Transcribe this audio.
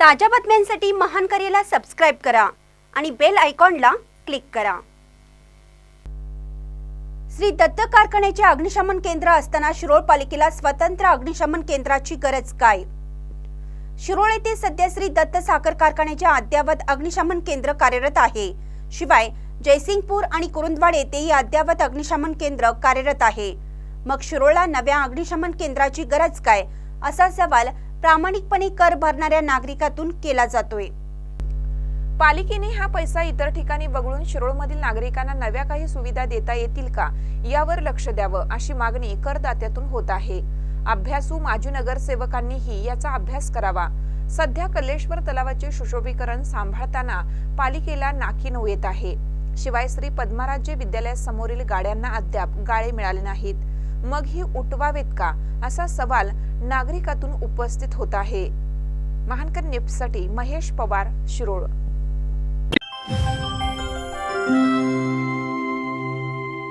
ताज्या बातम्यांसाठी महान करेला सबस्क्राईब करा आणि बेल आयकॉनला क्लिक करा. श्री दत्त कारखान्याचे अग्निशमन केंद्र असताना शिरोळ पालिकेला स्वतंत्र अग्निशमन केंद्राची गरज काय? शिरोळ येथे सध्या श्री दत्त साखर कारखान्याचे अद्ययावत अग्निशमन केंद्र कार्यरत आहे. शिवाय जयसिंगपूर आणि कुरुंदवाड येथेही अद्ययावत अग्निशमन केंद्र कार्यरत आहे. मग शिरोळला नव्या अग्निशमन केंद्राची गरज काय? असा सवाल प्रामाणिकपणे कर भरणाऱ्या नागरिकातून केला जातोय. पालिकेने हा पैसा इतर ठिकाणी वगळून शिरोळमधील नागरिकांना नव्या काही सुविधा देता येतील का? यावर लक्ष द्यावं अशी मागणी करदात्यातून होत आहे. अभ्यासू माजी नगरसेवकांनीही याचा अभ्यास करावा. सध्या कल्लेश्वर तलावाचे सुशोभीकरण सांभाळताना पालिकेला नाकी नऊ येत आहे. शिवाय श्री पद्मराज्य विद्यालयासमोरील गाड्यांना अद्याप गाळे मिळाले नाहीत. मग ही उठवावेत का? असा सवाल नागरिकातून उपस्थित होत आहे. महानकर नेपसाठी महेश पवार शिरोळ.